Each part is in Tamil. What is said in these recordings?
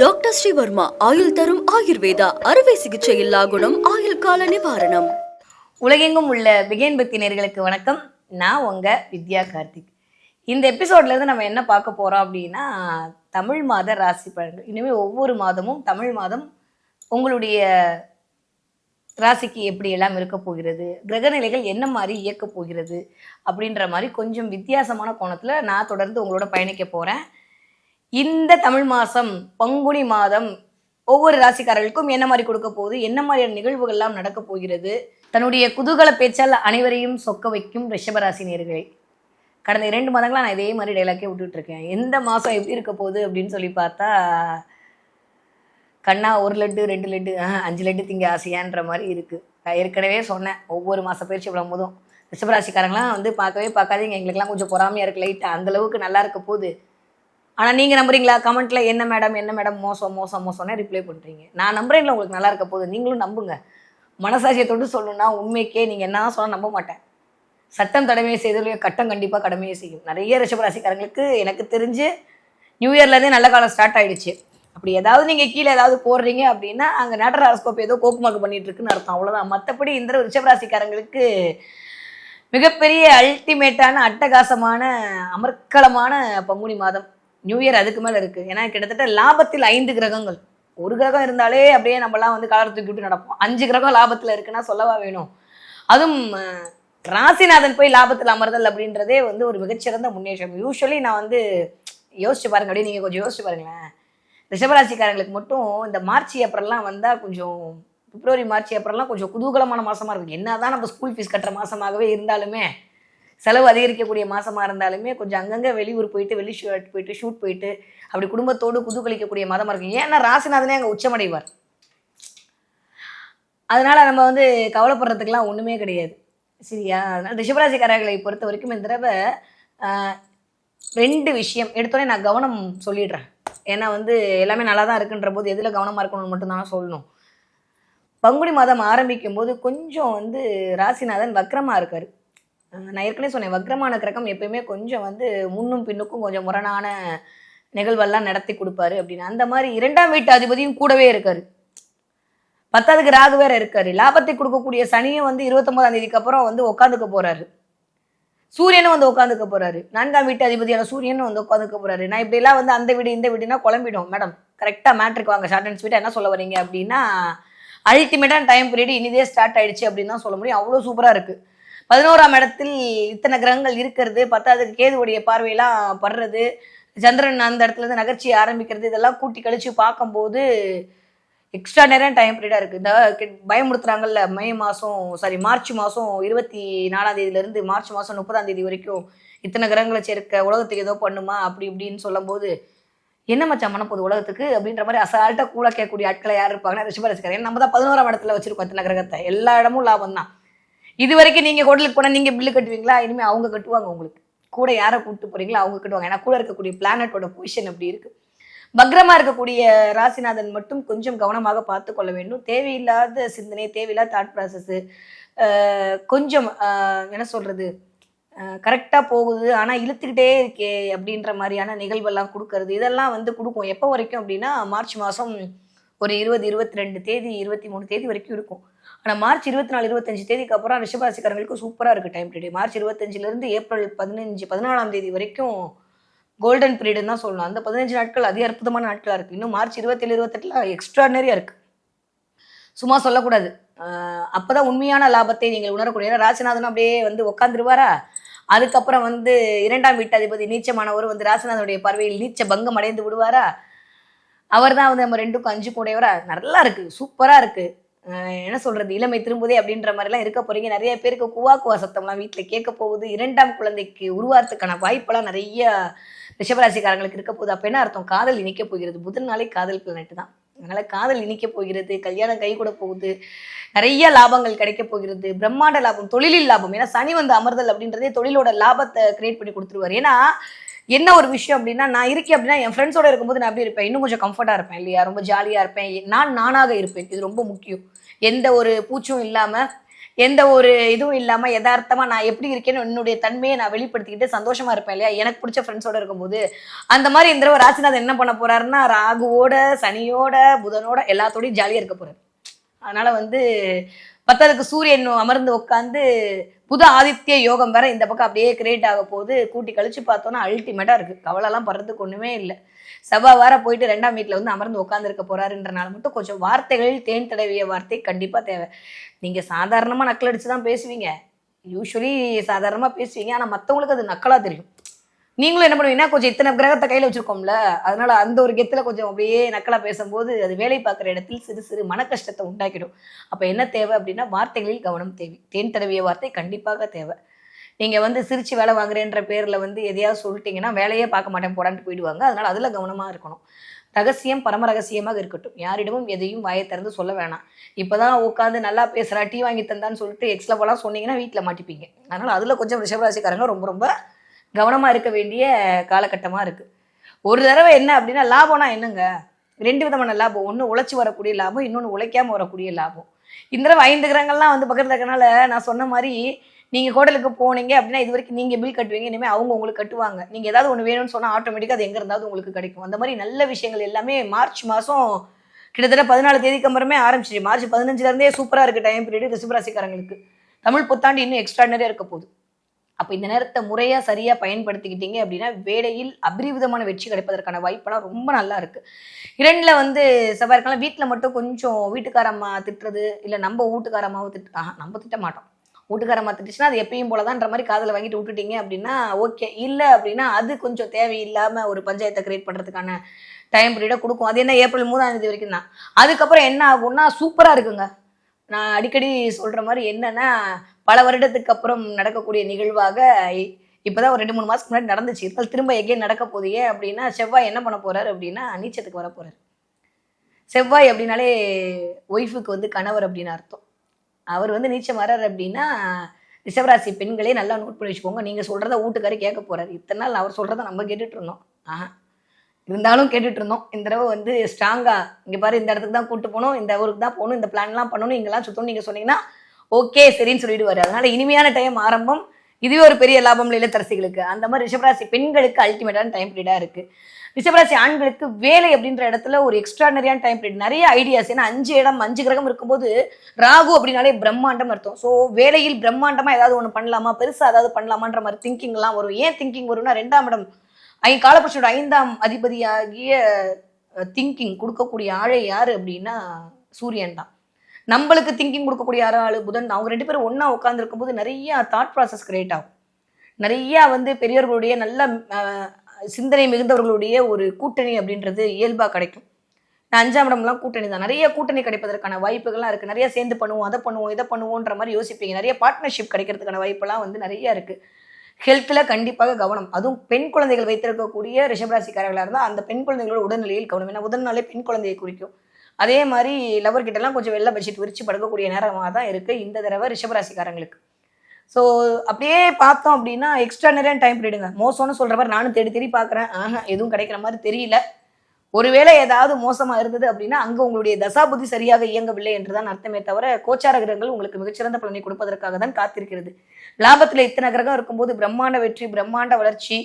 டாக்டர் ஸ்ரீவர்மா ஆயுள் தரும் ஆயுர்வேதா அறுவை சிகிச்சை இல்லா குணம் ஆயுள் கால நிவாரணம். உலகெங்கும் உள்ள பிகேன் பக்தி நேர்களுக்கு வணக்கம். நான் உங்க வித்யா கார்த்திக். இந்த எபிசோட்ல இருந்து நம்ம என்ன பார்க்க போறோம் அப்படின்னா தமிழ் மாத ராசி பலன்கள். இனிமேல் ஒவ்வொரு மாதமும் தமிழ் மாதம் உங்களுடைய ராசிக்கு எப்படி எல்லாம் இருக்க போகிறது கிரகநிலைகள் என்ன மாதிரி இயக்க போகிறது அப்படின்ற மாதிரி கொஞ்சம் வித்தியாசமான கோணத்தில் நான் தொடர்ந்து உங்களோட பயணிக்க போகிறேன் இந்த தமிழ் மாதம் பங்குனி மாதம் ஒவ்வொரு ராசிக்காரர்களுக்கும் என்ன மாதிரி கொடுக்க போகுது? என்ன மாதிரியான நிகழ்வுகள்லாம் நடக்கப் நடக்க போகிறது? தன்னுடைய குதூகல பேச்சால் அனைவரையும் சொக்க வைக்கும் ரிஷபராசி நேர்களை கடந்த இரண்டு மாதங்களாக நான் இதே மாதிரி டைலாக்கே விட்டுட்டு இருக்கேன் எந்த மாதம் எப்படி இருக்க போகுது அப்படின்னு சொல்லி பார்த்தா கண்ணா ஒரு லட்டு ரெண்டு லட்டு அஞ்சு லட்டு திங்க ஆசையான்ற மாதிரி இருக்குது நான் ஏற்கனவே சொன்னேன் ஒவ்வொரு மாத பயிற்சி விடும் போதும். ரிஷபராசிக்காரங்களாம் வந்து பார்க்கவே பார்க்காதீங்க. எங்களுக்கெல்லாம் கொஞ்சம் பொறாமையாக இருக்கு லைட்டாக அந்தளவுக்கு நல்லா இருக்க போகுது. ஆனால் நீங்கள் நம்புறீங்களா? கமெண்ட்ல என்ன மேடம் என்ன மேடம் மோசம் மோசம் மோசம்னே ரிப்ளை பண்ணுறீங்க நான் நம்புறேன்ல உங்களுக்கு நல்லா இருக்க போகுது நீங்களும் நம்புங்க. மனசாட்சியை தொட்டு சொல்லணும்னா உண்மைக்கே நீங்கள் என்ன சொன்னால் நம்ப மாட்டேன். சட்டம் தடமையை செய்தவர்களே கட்டம் கண்டிப்பாக கடமையை செய்யும். நிறைய ரிஷபராசிக்காரங்களுக்கு எனக்கு தெரிஞ்சு நியூ இயர்லேருந்தே நல்ல காலம் ஸ்டார்ட் ஆகிடுச்சு அப்படி ஏதாவது நீங்கள் கீழே ஏதாவது போடுறீங்க அப்படின்னா அங்கே நேட்டர் ஹாரோஸ்கோப் ஏதோ கோக்குமாக்கு பண்ணிட்டு இருக்குன்னு அர்த்தம். அவ்வளோதான் மற்றபடி இந்த ரிஷபராசிக்காரங்களுக்கு மிகப்பெரிய அல்டிமேட்டான அட்டகாசமான அமர்க்கலமான பங்குனி மாதம். நியூ இயர் அதுக்கு மேலே இருக்குது ஏன்னா கிட்டத்தட்ட லாபத்தில் ஐந்து கிரகங்கள். ஒரு கிரகம் இருந்தாலே அப்படியே நம்மலாம் வந்து கலர் தூக்கி விட்டு நடப்போம். அஞ்சு கிரகம் லாபத்தில் இருக்குன்னா சொல்லவா வேணும்? அதுவும் ராசிநாதன் போய் லாபத்தில் அமர்தல் அப்படின்றதே வந்து ஒரு மிகச்சிறந்த முன்னேற்றம். யூஸ்வலி நான் வந்து யோசிச்சு பாருங்க. அப்படியே நீங்கள் கொஞ்சம் யோசிச்சு பாருங்களேன். ரிஷபராசிக்காரங்களுக்கு மட்டும் இந்த மார்ச் ஏப்ரல்லாம் வந்தால் கொஞ்சம் பிப்ரவரி மார்ச் ஏப்ரல்லாம் கொஞ்சம் குதூகலமான மாதமாக இருக்கும். என்ன தான் நம்ம ஸ்கூல் ஃபீஸ் கட்டுற மாதமாகவே இருந்தாலுமே செலவு அதிகரிக்கக்கூடிய மாதமாக இருந்தாலுமே கொஞ்சம் அங்கங்கே வெளியூர் போயிட்டு வெளி ஷர்ட் போயிட்டு ஷூட் போயிட்டு அப்படி குடும்பத்தோடு குதுகலிக்கக்கூடிய மதமாக இருக்கும். ஏன்னா ராசிநாதனே அங்கே உச்சமடைவார். அதனால் நம்ம வந்து கவலைப்படுறதுக்கெலாம் ஒன்றுமே கிடையாது. சரியா? அதனால் ரிஷபராசிக்காரர்களை பொறுத்த வரைக்கும் இந்த தடவை ரெண்டு விஷயம். எடுத்தோடனே நான் கவனம் சொல்லிடுறேன். ஏன்னா வந்து எல்லாமே நல்லா தான் இருக்குன்ற போது எதில் கவனமாக இருக்கணும்னு மட்டும்தான் சொல்லணும். பங்குனி மாதம் ஆரம்பிக்கும் போது கொஞ்சம் வந்து ராசிநாதன் வக்கரமாக இருக்கார். நான் ஏற்கனவே சொன்னேன் வக்ரமான கிரகம் எப்பயுமே கொஞ்சம் வந்து முன்னும் பின்னுக்கும் கொஞ்சம் முரணான நிகழ்வெல்லாம் நடத்தி கொடுப்பாரு அப்படின்னு. அந்த மாதிரி இரண்டாம் வீட்டு அதிபதியும் கூடவே இருக்காரு. பத்தாவதுக்கு ராகு வேற இருக்காரு. லாபத்தை கொடுக்கக்கூடிய சனியும் வந்து இருபத்தொன்பதாம் தேதிக்கு அப்புறம் வந்து உட்காந்துக்க போறாரு. சூரியனும் வந்து உட்காந்துக்க போறாரு. நான்காம் வீட்டு அதிபதியான சூரியனும் வந்து உட்காந்துக்க போறாரு. நான் இப்படி எல்லாம் வந்து அந்த வீடு இந்த வீடுனா குழம்பிடும் மேடம். கரெக்டா மேட்ருக்கு வாங்க ஷார்ட் அண்ட் ஸ்வீட்டா என்ன சொல்ல வரீங்க அப்படின்னா அல்டிமேட்டான டைம் பீரியட் இனிதே ஸ்டார்ட் ஆயிடுச்சு அப்படின்னு தான் சொல்ல முடியும். அவ்வளோ சூப்பரா இருக்கு. பதினோராம் இடத்தில் இத்தனை கிரகங்கள் இருக்கிறது பத்தாவது கேதுவுடைய பார்வையெல்லாம் படுறது சந்திரன் அந்த இடத்துல இருந்து நகர்ச்சி ஆரம்பிக்கிறது இதெல்லாம் கூட்டி கழிச்சு பார்க்கும்போது எக்ஸ்ட்ரா நேரம் டைம் பீரியடாக இருக்குது இந்த பயமுறுத்துறாங்கல்ல மே மாதம் சாரி மார்ச் மாதம் இருபத்தி நாலாம் தேதியிலேருந்து மார்ச் மாதம் முப்பதாம் தேதி வரைக்கும் இத்தனை கிரகங்களை சேர்க்க உலகத்துக்கு ஏதோ பண்ணுமா அப்படி இப்படின்னு சொல்லும்போது என்ன மச்சா பண்ண உலகத்துக்கு? அப்படின்ற மாதிரி அசால்ட்டாக கூட கேட்கக்கூடிய ஆட்களை யார் இருப்பாங்கன்னா ரிஷபராசிக்காரங்க நம்ம தான் பதினோராம் இடத்துல வச்சிருக்கோம் இத்தனை கிரகத்தை. எல்லா இடமும் லாபம் தான் இது வரைக்கும் நீங்கள் ஹோட்டலுக்கு போனால் நீங்கள் பில்லு கட்டுவீங்களா? இனிமேல் அவங்க கட்டுவாங்க உங்களுக்கு. கூட யாரை கூப்பிட்டு போறீங்களோ அவங்க கட்டுவாங்க. ஏன்னா கூட இருக்கக்கூடிய பிளானட்டோட பொசிஷன் அப்படி இருக்கு. பக்ரமா இருக்கக்கூடிய ராசிநாதன் மட்டும் கொஞ்சம் கவனமாக பார்த்து கொள்ள வேண்டும். தேவையில்லாத சிந்தனை தேவையில்லாத தாட் ப்ராசஸ்ஸு கொஞ்சம் என்ன சொல்றது? கரெக்டாக போகுது. ஆனால் இழுத்துக்கிட்டே இருக்கே அப்படின்ற மாதிரியான நிகழ்வெல்லாம் கொடுக்கறது. இதெல்லாம் வந்து கொடுக்கும். எப்போ வரைக்கும் அப்படின்னா மார்ச் மாதம் ஒரு இருபது இருபத்தி ரெண்டு தேதி இருபத்தி மூணு தேதி வரைக்கும் இருக்கும். ஆனால் மார்ச் இருபத்தி நாலு இருபத்தஞ்சு தேதிக்கு அப்புறம் ரிஷபராசிக்காரங்களுக்கு சூப்பராக இருக்குது டைம் பீரியட் மார்ச் இருபத்தஞ்சிலேருந்து ஏப்ரல் பதினஞ்சு பதினாலாம் தேதி வரைக்கும் கோல்டன் பீரியடுன்னு தான் சொல்லணும். அந்த பதினஞ்சு நாட்கள் அதிக அற்புதமான நாட்களாக இருக்குது இன்னும் மார்ச் இருபத்தேழு இருபத்தெட்டில் எக்ஸ்ட்ராடனரியாக இருக்குது சும்மா சொல்லக்கூடாது. அப்போ தான் உண்மையான லாபத்தை நீங்கள் உணரக்கூடிய. ஏன்னா ராசிநாதன் அப்படியே வந்து உட்காந்துருவாரா அதுக்கப்புறம் வந்து இரண்டாம் வீட்டு அதிபதி நீச்சமானவர் வந்து ராசிநாதனுடைய பார்வையில் நீச்ச பங்கம் அடைந்து விடுவாரா? அவர் தான் வந்து நம்ம ரெண்டுக்கும் அஞ்சு கூடையவரா? நல்லா இருக்கு சூப்பரா இருக்கு. என்ன சொல்றது இளமை திரும்புதே அப்படின்ற மாதிரிலாம் இருக்க போறீங்க. நிறைய பேருக்கு குவா குவா சத்தம்லாம் வீட்டில் கேட்க போகுது. இரண்டாம் குழந்தைக்கு உருவாகிறதுக்கான வாய்ப்பெல்லாம் நிறைய ரிஷபராசிக்காரங்களுக்கு இருக்க போகுது. அப்போ என்ன அர்த்தம்? காதல் இணைக்க போகிறது. புதன் நாளை காதல் பிளானட் தான். அதனால காதல் இணைக்க போகிறது கல்யாணம் கை கூட போகுது. நிறைய லாபங்கள் கிடைக்க போகிறது. பிரம்மாண்ட லாபம் தொழிலில் லாபம். ஏன்னா சனி வந்து அமர்தல் அப்படின்றதே தொழிலோட லாபத்தை கிரியேட் பண்ணி கொடுத்துருவாரு. ஏன்னா என்ன ஒரு விஷயம் அப்படின்னா நான் இருக்கேன் அப்படின்னா என் ஃப்ரெண்ட்ஸோட இருக்கும்போது நான் எப்படி இருப்பேன்? இன்னும் கொஞ்சம் கம்ஃபர்ட்டாக இருப்பேன் இல்லையா? ரொம்ப ஜாலியாக இருப்பேன். நான் நானாக இருப்பேன். இது ரொம்ப முக்கியம். எந்த ஒரு பூச்சும் இல்லாமல் எந்த ஒரு இதுவும் இல்லாமல் யதார்த்தமாக நான் எப்படி இருக்கேன்னு என்னுடைய தன்மையை நான் வெளிப்படுத்திக்கிட்டு சந்தோஷமாக இருப்பேன் இல்லையா? எனக்கு பிடிச்ச ஃப்ரெண்ட்ஸோட இருக்கும்போது. அந்த மாதிரி இந்த தடவை ராசிநாதன் என்ன பண்ண போறாருன்னா ராகுவோட சனியோட புதனோட எல்லாத்தோடையும் ஜாலியாக இருக்க போகிறார் அதனால் வந்து பத்ததுக்கு சூரியன் அமர்ந்து உட்காந்து புது ஆதித்ய யோகம் வேற இந்த பக்கம் அப்படியே கிரியேட் ஆக போகுது. கூட்டி கழிச்சு பார்த்தோன்னா அல்டிமேட்டா இருக்கு. கவலைலாம் படுறதுக்கு ஒண்ணுமே இல்லை. செவ்வாய் வார போயிட்டு ரெண்டாம் வீட்டில் வந்து அமர்ந்து உட்காந்துருக்க போறாருன்றனால மட்டும் கொஞ்சம் வார்த்தைகளில் தேன் தடவிய வார்த்தை கண்டிப்பா தேவை. நீங்க சாதாரணமா நக்கல் அடிச்சு தான் பேசுவீங்க. யூஸ்வலி சாதாரணமா பேசுவீங்க. ஆனா மற்றவங்களுக்கு அது நக்கலா தெரியும். நீங்களும் என்ன பண்ணுவீங்கன்னா கொஞ்சம் இத்தனை கிரகத்தை கையில வச்சிருக்கோம்ல அதனால அந்த ஒரு கெத்துல கொஞ்சம் அப்படியே நக்கலா பேசும்போது அது வேலை பார்க்குற இடத்தில் சிறு சிறு மன கஷ்டத்தை உண்டாக்கிடும். அப்ப என்ன தேவை அப்படின்னா வார்த்தைகளில் கவனம் தேவை. தேன் தடவிய வார்த்தை கண்டிப்பாக தேவை. நீங்க வந்து சிரிச்சு வேலை வாங்குறேன்ற பேர்ல வந்து எதையாவது சொல்லிட்டீங்கன்னா வேலையே பார்க்க மாட்டேன் போடான்னு போயிடுவாங்க. அதனால அதுல கவனமா இருக்கணும். ரகசியம் பரம ரகசியமாக இருக்கட்டும். யாரிடமும் எதையும் வாயை திறந்து சொல்ல வேணாம். இப்பதான் உட்காந்து நல்லா பேசுறா டீ வாங்கி தந்தான்னு சொல்லிட்டு எக்ஸ்ல போலாம் சொன்னீங்கன்னா வீட்டில் மாட்டிப்பீங்க. அதனால அதுல கொஞ்சம் ரிஷபராசிக்காரங்க ரொம்ப ரொம்ப கவனமாக இருக்க வேண்டிய காலகட்டமாக இருக்குது ஒரு தடவை என்ன அப்படின்னா லாபம்னா என்னங்க? ரெண்டு விதமான லாபம். ஒன்று உழைச்சி வரக்கூடிய லாபம் இன்னொன்று உழைக்காமல் வரக்கூடிய லாபம். இந்த தடவை ஐந்து கிரகங்கள்லாம் வந்து பக்கத்தில் இருக்கனால நான் சொன்ன மாதிரி நீங்கள் ஹோட்டலுக்கு போனீங்க அப்படின்னா இது வரைக்கும் நீங்கள் பில் கட்டுவீங்க. இனிமேல் அவங்க உங்களுக்கு கட்டுவாங்க. நீங்கள் ஏதாவது ஒன்று வேணும்னு சொன்னால் ஆட்டோமேட்டிக்காக அது எங்கே இருந்தாவது உங்களுக்கு கிடைக்கும். அந்த மாதிரி நல்ல விஷயங்கள் எல்லாமே மார்ச் மாதம் கிட்டத்தட்ட பதினாலு தேதிக்கு அப்புறமே ஆரம்பிச்சிரு மார்ச் பதினஞ்சுலேருந்தே சூப்பராக இருக்குது டைம் பீரியடு ரிசிபராசிக்காரங்களுக்கு தமிழ் புத்தாண்டு இன்னும் எக்ஸ்ட்ராடனரியா இருக்க போகுது. அப்போ இந்த நேரத்தை முறையாக சரியாக பயன்படுத்திக்கிட்டீங்க அப்படின்னா வேலையில் அபரிவிதமான வெற்றி கிடைப்பதற்கான வாய்ப்பெல்லாம் ரொம்ப நல்லா இருக்கு. இரண்டில் வந்து செவ்வாய் இருக்கலாம் வீட்டில் மட்டும் கொஞ்சம் வீட்டுக்காரம்மா திட்டுறது இல்லை நம்ம வீட்டுக்காரம்மாவை திட்டு ஆஹா, நம்ம திட்ட மாட்டோம். வீட்டுக்காரம்மா திட்டுச்சுன்னா அது எப்பயும் போலதான்ற மாதிரி காதில் வாங்கிட்டு விட்டுட்டீங்க அப்படின்னா ஓகே. இல்லை அப்படின்னா அது கொஞ்சம் தேவையில்லாமல் ஒரு பஞ்சாயத்தை கிரியேட் பண்ணுறதுக்கான டைம் பீரியடை கொடுக்கும். அது என்ன ஏப்ரல் மூணாம் தேதி வரைக்கும் தான் அதுக்கப்புறம் என்ன ஆகும்னா சூப்பராக இருக்குங்க. நான் அடிக்கடி சொல்ற மாதிரி என்னன்னா பல வருடத்துக்கு அப்புறம் நடக்கக்கூடிய நிகழ்வாக இ- இப்பதான் ஒரு ரெண்டு மூணு மாசத்துக்கு முன்னாடி நடந்துச்சு. இருந்தால் திரும்ப எகேன் நடக்க போதையே அப்படின்னா செவ்வாய் என்ன பண்ண போறாரு அப்படின்னா நீச்சத்துக்கு வர போறாரு. செவ்வாய் அப்படின்னாலே ஒய்ஃபுக்கு வந்து கணவர் அப்படின்னு அர்த்தம். அவர் வந்து நீச்சம் வர்றாரு அப்படின்னா ரிஷபராசி பெண்களே நல்லா நோட் பண்ணி வச்சுக்கோங்க. நீங்க சொல்றத வீட்டுக்காரே கேட்க போறாரு. இத்தனை நாள் அவர் சொல்றத நம்ம கேட்டுட்டு இருந்தோம். ஆஹா. இருந்தாலும் கேட்டுட்டு இருந்தோம் இந்த தடவை வந்து ஸ்ட்ராங்கா இங்க பாரு இந்த இடத்துக்கு தான் கூட்டு போகணும் இந்த ஊருக்கு தான் போகணும் இந்த பிளான்லாம் பண்ணணும் இங்கெல்லாம் சுத்தணும். நீங்க சொன்னீங்கன்னா ஓகே சரின்னு சொல்லிடுவாரு. அதனால இனிமையான டைம் ஆரம்பம் இதுவே ஒரு பெரிய லாபம் இல்லத்தரசிகளுக்கு. அந்த மாதிரி ரிஷபராசி பெண்களுக்கு அல்டிமேட்டான டைம் பீரியடா இருக்கு. ரிஷபராசி ஆண்களுக்கு வேலை அப்படின்ற இடத்துல ஒரு எக்ஸ்ட்ரானரியான டைம் பீரியட் நிறைய ஐடியாஸ் ஏன்னா அஞ்சு இடம் அஞ்சு கிரகம் இருக்கும்போது ராகு அப்படின்னாலே பிரம்மாண்டம் அர்த்தம். ஸோ வேலையில் பிரம்மாண்டமா ஏதாவது ஒன்று பண்ணலாமா? பெருசா ஏதாவது பண்ணலாமான்ற மாதிரி திங்கிங் எல்லாம் வரும். ஏன் திங்கிங் வரும்னா ரெண்டாம் இடம் காலபுருஷனோட ஐந்தாம் அதிபதியாகிய திங்கிங் கொடுக்கக்கூடிய ஆழை யார் அப்படின்னா சூரியன் தான். நம்மளுக்கு திங்கிங் கொடுக்கக்கூடிய யாரோ? ஆளு புதன் அவங்க ரெண்டு பேரும் ஒன்றா உட்காந்துருக்கும் போது நிறைய தாட் ப்ராசஸ் கிரியேட் ஆகும். நிறையா வந்து பெரியவர்களுடைய நல்ல சிந்தனை மிகுந்தவர்களுடைய ஒரு கூட்டணி அப்படின்றது இயல்பாக கிடைக்கும். நான் அஞ்சாம் இடம்லாம் கூட்டணி தான். நிறைய கூட்டணி கிடைப்பதற்கான வாய்ப்புகள்லாம் இருக்குது நிறைய சேர்ந்து பண்ணுவோம் அதை பண்ணுவோம் இதை பண்ணுவோன்ற மாதிரி யோசிப்பீங்க. நிறைய பார்ட்னர்ஷிப் கிடைக்கிறதுக்கான வாய்ப்பெல்லாம் வந்து நிறைய இருக்குது ஹெல்த்தில் கண்டிப்பாக கவனம். அதுவும் பெண் குழந்தைகள் வைத்திருக்கக்கூடிய ரிஷபராசிக்காரர்களாக இருந்தால் அந்த பெண் குழந்தைகளோட உடல்நிலையில் கவனம். ஏன்னா உடல்நிலை பெண் குழந்தையை குறிக்கும். அதே மாதிரி லவர் கிட்ட கொஞ்சம் வெள்ளை பெட்ஷீட் விரிச்சு படுக்கக்கூடிய நேரமாக தான் இருக்குது இந்த தடவை ரிஷபராசிக்காரங்களுக்கு. ஸோ அப்படியே பார்த்தோம் அப்படின்னா எக்ஸ்ட்ரா நிறைய டைம் போயிடுங்க மோசம்னு சொல்கிற மாதிரி நானும் தேடி தேடி பார்க்குறேன். ஆஹா எதுவும் கிடைக்கிற மாதிரி தெரியல. ஒருவேளை ஏதாவது மோசமா இருந்தது அப்படின்னா அங்க உங்களுடைய தசாபுதி சரியாக இயங்கவில்லை என்றுதான் அர்த்தமே தவிர கோச்சார கிரகங்கள் உங்களுக்கு மிகச்சிறந்த பலனை கொடுப்பதற்காக தான் காத்திருக்கிறது. லாபத்துல இத்தனை கிரகம் இருக்கும்போது பிரம்மாண்ட வெற்றி பிரம்மாண்ட வளர்ச்சி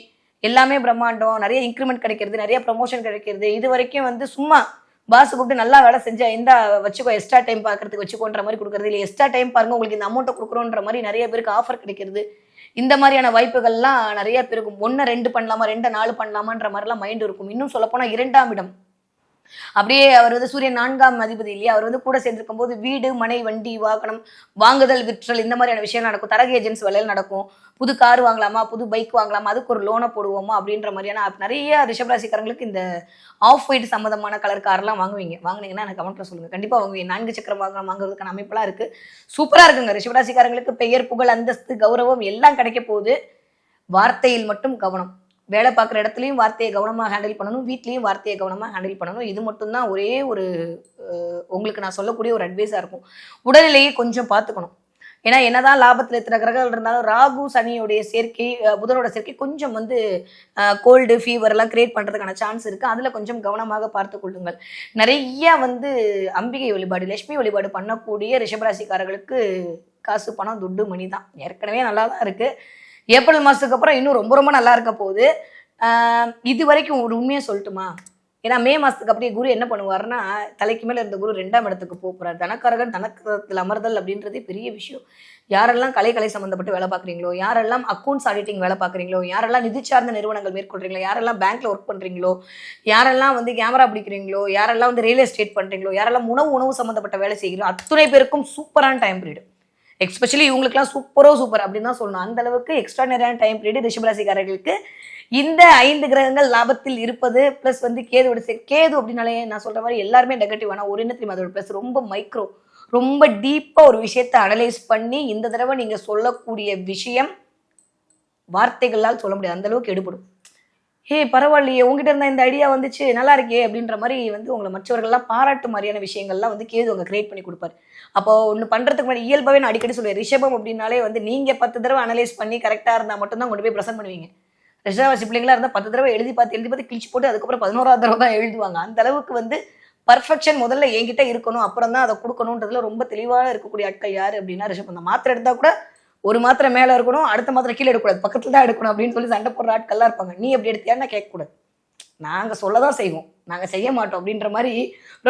எல்லாமே பிரம்மாண்டம். நிறைய இன்க்ரிமெண்ட் கிடைக்கிறது நிறைய ப்ரமோஷன் கிடைக்கிறது. இது வரைக்கும் வந்து சும்மா பாஸ் கூப்பிட்டு நல்லா வேலை செஞ்சா இந்த வச்சுக்கோ எக்ஸ்ட்ரா டைம் பார்க்கறதுக்கு வச்சுக்கோன்ற மாதிரி கொடுக்குறது இல்லை. எக்ஸ்ட்ரா டைம் பாருங்க உங்களுக்கு இந்த அமௌண்ட்டை கொடுக்குறோன்ற மாதிரி நிறைய பேருக்கு ஆஃபர் கிடைக்கிறது. இந்த மாதிரியான வாய்ப்புகள்லாம் நிறைய பேருக்கும் ஒன்று ரெண்டு பண்ணலாமா ரெண்டு நாலு பண்ணலாமான்ற மாதிரிலாம் மைண்ட் இருக்கும். இன்னும் சொல்லப்போனா இரண்டாம் இடம். அப்படியே அவர் வந்து சூரியன் நான்காம் அதிபதி இல்லையா? அவர் வந்து கூட சேர்ந்திருக்கும் போது வீடு மனை வண்டி வாகனம் வாங்குதல் விற்றல் இந்த மாதிரியான விஷயம் நடக்கும். தரகு ஏஜென்ட்ஸ் வேலையில் நடக்கும். புது கார் வாங்கலாமா? புது பைக் வாங்கலாமா? அதுக்கு ஒரு லோனை போடுவோமா? அப்படின்ற மாதிரியான நிறைய ரிஷபராசிக்காரங்களுக்கு இந்த ஆஃப் ஒயிட் சம்மந்தமான கலர் கார்லாம் வாங்குவீங்க. வாங்குனீங்கன்னா எனக்கு கமெண்ட்ல சொல்லுங்க. கண்டிப்பா வாங்குவீங்க நான்கு சக்கரம் வாகனம் வாங்குறதுக்கான அமைப்பெல்லாம் இருக்கு. சூப்பரா இருக்குங்க. ரிஷபராசிக்காரங்களுக்கு பெயர் புகழ் அந்தஸ்து கௌரவம் எல்லாம் கிடைக்க போகுது. வார்த்தையில் மட்டும் கவனம். வேலை பார்க்குற இடத்துலையும் வார்த்தையை கவனமாக ஹேண்டில் பண்ணணும் வீட்லேயும் வார்த்தையை கவனமாக ஹேண்டில் பண்ணணும். இது மட்டும்தான் ஒரே ஒரு உங்களுக்கு நான் சொல்லக்கூடிய ஒரு அட்வைஸாக இருக்கும். உடல்நிலையை கொஞ்சம் பார்த்துக்கணும். ஏன்னா என்னதான் லாபத்தில் எத்தனை கிரகங்கள் இருந்தாலும் ராகு சனியுடைய சேர்க்கை புதனோட சேர்க்கை கொஞ்சம் வந்து கோல்டு ஃபீவர் எல்லாம் கிரியேட் பண்ணுறதுக்கான சான்ஸ் இருக்குது அதில் கொஞ்சம் கவனமாக பார்த்து கொள்ளுங்கள். நிறைய வந்து அம்பிகை வழிபாடு லட்சுமி வழிபாடு பண்ணக்கூடிய ரிஷபராசிக்காரர்களுக்கு காசு பணம் துட்டு மணி தான். ஏற்கனவே நல்லா தான் இருக்குது ஏப்ரல் மாதத்துக்கு அப்புறம் இன்னும் ரொம்ப ரொம்ப நல்லா இருக்க போகுது. இது வரைக்கும் ஒரு உண்மையை சொல்லட்டுமா? ஏன்னா மே மாதத்துக்கு அப்படியே குரு என்ன பண்ணுவாருன்னா தலைக்கு மேலே இருந்த குரு ரெண்டாம் இடத்துக்கு போக போகிறார் தனக்காரகன் தனக்கரத்தில் அமர்தல் அப்படின்றதே பெரிய விஷயம். யாரெல்லாம் கலை கலை சம்மந்தப்பட்டு வேலை பார்க்குறீங்களோ யாரெல்லாம் அக்கௌண்ட்ஸ் ஆடிட்டிங் வேலை பார்க்குறீங்களோ யாரெல்லாம் நிதி சார்ந்த நிறுவனங்கள் மேற்கொள்றீங்களோ யாரெல்லாம் பேங்க்கில் ஒர்க் பண்ணுறீங்களோ யாரெல்லாம் வந்து கேமரா பிடிக்கிறீங்களோ யாரெல்லாம் வந்து ரியல் எஸ்டேட் பண்ணுறீங்களோ யாரெல்லாம் உணவு உணவு சம்மந்தப்பட்ட வேலை செய்கிறீங்களோ அத்துணை பேருக்கும் சூப்பரான டைம் பீரியட் எக்ஸ்பெஷலி இவங்களுக்குலாம் சூப்பரோ சூப்பர் அப்படின்னு தான் சொல்லணும். அந்த அளவுக்கு எக்ஸ்ட்ரானரியான டைம் பீரியட் ரிஷபராசிக்காரர்களுக்கு இந்த ஐந்து கிரகங்கள் லாபத்தில் இருப்பது ப்ளஸ் வந்து கேதுவோட சே கேது அப்படின்னாலே நான் சொல்ற மாதிரி எல்லாருமே நெகட்டிவ் ஆனால் ஒரு என்ன தெரியுமா? அதோட பிளஸ் ரொம்ப மைக்ரோ ரொம்ப டீப்பாக ஒரு விஷயத்தை அனலைஸ் பண்ணி இந்த தடவை நீங்கள் சொல்லக்கூடிய விஷயம் வார்த்தைகளால் சொல்ல முடியாது. அந்த அளவுக்கு எடுபடும். ஹே பரவாயில்லையே உங்ககிட்ட இருந்த இந்த ஐடியா வந்துச்சு நல்லா இருக்கே அப்படின்ற மாதிரி வந்து உங்களை மற்றவர்கள்லாம் பாராட்டு மாதிரியான விஷயங்கள்லாம் வந்து கேது உங்க கிரியேட் பண்ணி கொடுப்பாரு. அப்போ ஒன்று பண்ணுறதுக்கு முன்னாடி இயல்பாகவே நான் அடிக்கடி சொல்லுவேன் ரிஷபம் அப்படின்னாலே வந்து நீங்கள் பத்து தடவை அனலைஸ் பண்ணி கரெக்டாக இருந்தால் மட்டும்தான் கொண்டு போய் ப்ரெசென்ட் பண்ணுவீங்க. ரிஷபராசி பிள்ளைங்களா இருந்தால் பத்து தடவை எழுதி பார்த்து எழுதி பார்த்து கிழிச்சு போட்டு அதுக்கப்புறம் பதினோராவது தடவை தான் எழுதுவாங்க. அந்த அளவுக்கு வந்து பர்ஃபெக்ஷன் முதல்ல என்கிட்ட இருக்கணும் அப்புறம் தான் அதை கொடுக்கணுன்றதுல ரொம்ப தெளிவாக இருக்கக்கூடிய ஆட்கள் யார் அப்படின்னா ரிஷபம் அந்த மாத்திரை எடுத்தால் கூட ஒரு மாத்திரை மேலே இருக்கணும் அடுத்த மாத்திரை கீழே எடுக்கக்கூடாது. பக்கத்தில் தான் எடுக்கணும் அப்படின்னு சொல்லி சண்டை போடுற ஆட்கள்லாம் இருப்பாங்க. நீ அப்படி எடுத்தியான்னு கேட்கக்கூடாது. நாங்கள் சொல்ல தான் செய்வோம். நாங்கள் செய்ய மாட்டோம் அப்படின்ற மாதிரி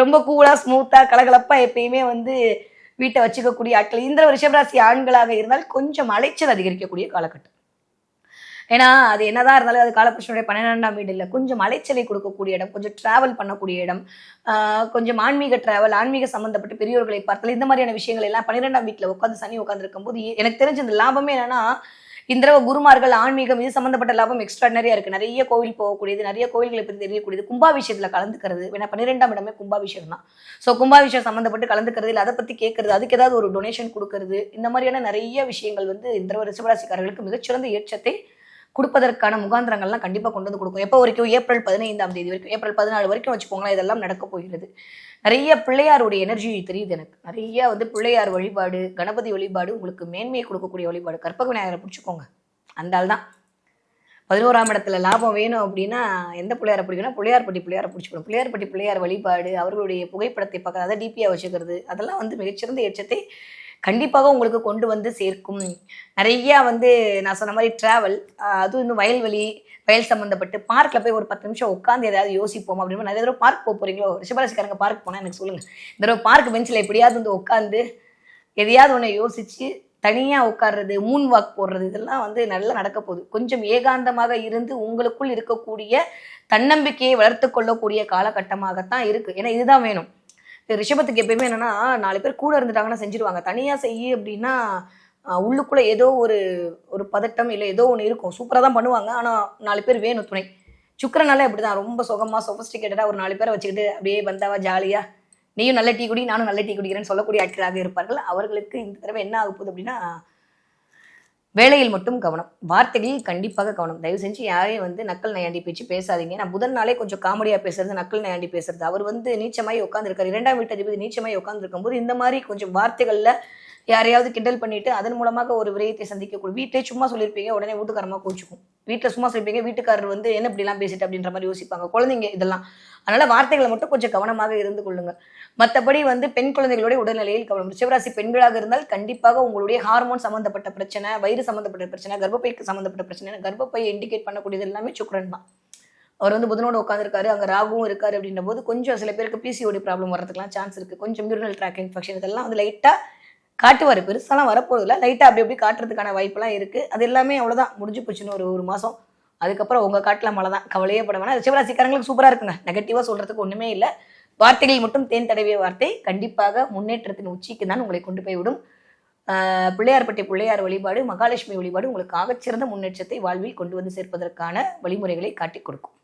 ரொம்ப கூலாக ஸ்மூத்தாக கலகலப்பாக எப்பயுமே வந்து வீட்டை வச்சுக்கக்கூடிய ஆட்கள். இந்த ரிஷபராசி ஆண்களாக இருந்தால் கொஞ்சம் அலைச்சல் அதிகரிக்கக்கூடிய காலகட்டம். ஏன்னா அது என்னதான் இருந்தாலும் அது காலகிருஷ்ணனுடைய பன்னிரெண்டாம் வீடு இல்லை. கொஞ்சம் அலைச்சலை கொடுக்கக்கூடிய இடம் கொஞ்சம் டிராவல் பண்ணக்கூடிய இடம் கொஞ்சம் ஆன்மீக டிராவல் ஆன்மீக சம்பந்தப்பட்ட பெரியோர்களை பார்த்தல் இந்த மாதிரியான விஷயங்கள் எல்லாம் பன்னிரெண்டாம் வீட்டில் உட்காந்து சனி உட்காந்துருக்கும் போது எனக்கு தெரிஞ்ச இந்த லாபமே என்னன்னா இந்த தடவை குருமார்கள் ஆன்மீகம் இது சம்மந்தப்பட்ட லாபம் எக்ஸ்ட்ராடனரியா இருக்கு. நிறைய கோவில் போகக்கூடியது நிறைய கோவில்களை பற்றி தெரியக்கூடியது. கும்பாபிஷேகத்துல கலந்துக்கிறது ஏன்னா பன்னிரெண்டாம் இடமே கும்பாபிஷேகம் தான். ஸோ கும்பாபிஷேகம் சம்மந்தப்பட்டு கலந்துக்கிறது இல்லை அதை பற்றி கேட்கறது அதுக்கு ஏதாவது ஒரு டொனேஷன் கொடுக்கறது இந்த மாதிரியான நிறைய விஷயங்கள் வந்து இந்த தடவை ரிஷபராசிக்காரர்களுக்கு மிகச்சிறந்த ஏற்றத்தை கொடுப்பதற்கான முகாந்திரங்கள்லாம் கண்டிப்பாக கொண்டு வந்து கொடுக்கும். எப்போ வரைக்கும்? ஏப்ரல் பதினைந்தாம் தேதி வரைக்கும். ஏப்ரல் பதினாலு வரைக்கும் வச்சுக்கோங்களேன் இதெல்லாம் நடக்க போகிறது. நிறைய பிள்ளையாருடைய எனர்ஜி தெரியுது எனக்கு. நிறைய வந்து பிள்ளையார் வழிபாடு கணபதி வழிபாடு உங்களுக்கு மேன்மையை கொடுக்கக்கூடிய வழிபாடு. கற்பக விநாயகரை பிடிச்சிக்கோங்க. அந்த ஆள் தான். பதினோராம் இடத்துல லாபம் வேணும் அப்படின்னா எந்த பிள்ளையாரை பிடிக்கணும் பிள்ளையார்பட்டி பிள்ளையாரை பிடிச்சிக்கணும். பிள்ளையார்பட்டி பிள்ளையார் வழிபாடு அவர்களுடைய புகைப்படத்தை பார்க்க அதை டிபியாக வச்சுக்கிறது அதெல்லாம் வந்து மிகச்சிறந்த ஏற்றத்தை கண்டிப்பாக உங்களுக்கு கொண்டு வந்து சேர்க்கும். நிறையா வந்து நான் சொன்ன மாதிரி ட்ராவல் அதுவும் இன்னும் வயல்வெளி வயல் சம்மந்தப்பட்டு பார்க்கில் போய் ஒரு பத்து நிமிஷம் உட்காந்து ஏதாவது யோசிப்போம் அப்படின்னு நிறைய தடவை பார்க் போக போகிறீங்களோ ரிஷபராசிக்காரங்க பார்க் போனால் எனக்கு சொல்லுங்கள் இந்த தடவை பார்க் பெஞ்சில் எப்படியாவது வந்து உட்காந்து எதையாவது ஒன்று யோசிச்சு தனியாக உட்கார்றது மூன் வாக் போடுறது இதெல்லாம் வந்து நல்லா நடக்க போகுது. கொஞ்சம் ஏகாந்தமாக இருந்து உங்களுக்குள் இருக்கக்கூடிய தன்னம்பிக்கையை வளர்த்து கொள்ளக்கூடிய காலகட்டமாகத்தான் இருக்குது ஏன்னா இதுதான் வேணும். ரிஷபத்துக்கு எப்பயுமே என்னன்னா நாலு பேர் கூட இருந்துட்டாங்கன்னா செஞ்சிருவாங்க. தனியாக செய்ய அப்படின்னா உள்ளுக்குள்ளே உள்ளுக்குள்ள ஏதோ ஒரு ஒரு பதட்டம் இல்லை ஏதோ ஒன்று இருக்கும். சூப்பராக தான் பண்ணுவாங்க. ஆனால் நாலு பேர் வேணும் துணை. சுக்கரனாலே அப்படிதான். ரொம்ப சுகமா சொபஸ்டிகேட்டடாக ஒரு நாலு பேரை வச்சுக்கிட்டு அப்படியே வந்தாவா ஜாலியா? நீயும் நல்ல டீ குடி நானும் நல்ல டீ குடிக்கிறேன்னு சொல்லக்கூடிய ஆட்களாக இருப்பார்கள். அவர்களுக்கு இந்த தடவை என்ன ஆக போகுது அப்படின்னா வேலையில் மட்டும் கவனம். வார்த்தைகளில் கண்டிப்பாக கவனம். தயவு செஞ்சு யாரையும் வந்து நக்கல் நயாண்டி பேச்சு பேசாதீங்க. நான் புதன் நாளே கொஞ்சம் காமெடியா பேசுறது நக்கல் நையாண்டி பேசுறது. அவர் வந்து நீச்சமாய் உட்காந்துருக்காரு இரண்டாம் வீட்டு அதிபதி நீச்சமாய் உட்காந்துருக்கும் போது இந்த மாதிரி கொஞ்சம் வார்த்தைகள்ல யாரையாவது கிண்டல் பண்ணிட்டு அதன் மூலமாக ஒரு விரயத்தை சந்திக்கக்கூடிய வீட்டிலே சும்மா சொல்லியிருப்பீங்க உடனே வீட்டுக்காரமா கோச்சுக்கும். வீட்டில் சும்மா சொல்லிப்பீங்க வீட்டுக்காரர் வந்து என்ன இப்படிலாம் பேசிட்டு அப்படின்ற மாதிரி யோசிப்பாங்க. குழந்தைங்க இதெல்லாம். அதனால வார்த்தைகளை மட்டும் கொஞ்சம் கவனமாக இருந்து கொள்ளுங்க. மற்றபடி வந்து பெண் குழந்தைகளுடைய உடல்நிலையில் கவனம். ரிஷபராசி பெண்களாக இருந்தால் கண்டிப்பாக உங்களுடைய ஹார்மோன் சம்மந்தப்பட்ட பிரச்சனை வயிறு சம்மந்தப்பட்ட பிரச்சனை கர்ப்பப்பைக்கு சம்மந்தப்பட்ட பிரச்சனை கர்ப்பப்பையை இண்டிகேட் பண்ணக்கூடியது எல்லாமே சுக்கரன் தான். அவர் வந்து புதனோட உட்காந்துருக்காரு அங்கே ராகுவும் இருக்காரு அப்படின்ற போது கொஞ்சம் சில பேருக்கு பிசிஓடி ப்ராப்ளம் வரதுக்குலாம் சான்ஸ் இருக்குது கொஞ்சம் யூரினல் ட்ராக் இன்ஃபெக்ஷன் இதெல்லாம் வந்து லைட்டாக காட்டுவார் பெருசாலாம் வரப்போதில்ல லைட்டாக அப்படி அப்படி காட்டுறதுக்கான வாய்ப்பெல்லாம் இருக்குது அது எல்லாமே அவ்வளோதான் முடிஞ்சு போச்சுன்னு ஒரு ஒரு மாதம் அதுக்கப்புறம் உங்கள் காட்டில் மழை தான் கவலையே பட வேணாம். ரிஷபராசிக்காரங்களுக்கு சூப்பராக இருக்குங்க. நெகட்டிவாக சொல்கிறதுக்கு ஒன்றுமே இல்லை. வார்த்தைகள் மட்டும் தேன் தடவிய வார்த்தை. கண்டிப்பாக முன்னேற்றத்தின் உச்சிக்கு தான் உங்களை கொண்டு போய் விடும். பிள்ளையார்பட்டி பிள்ளையார் வழிபாடு மகாலட்சுமி வழிபாடு உங்களுக்கு ஆகச்சிறந்த முன்னேற்றத்தை வாழ்வில் கொண்டு வந்து சேர்ப்பதற்கான வழிமுறைகளை காட்டிக் கொடுக்கும்.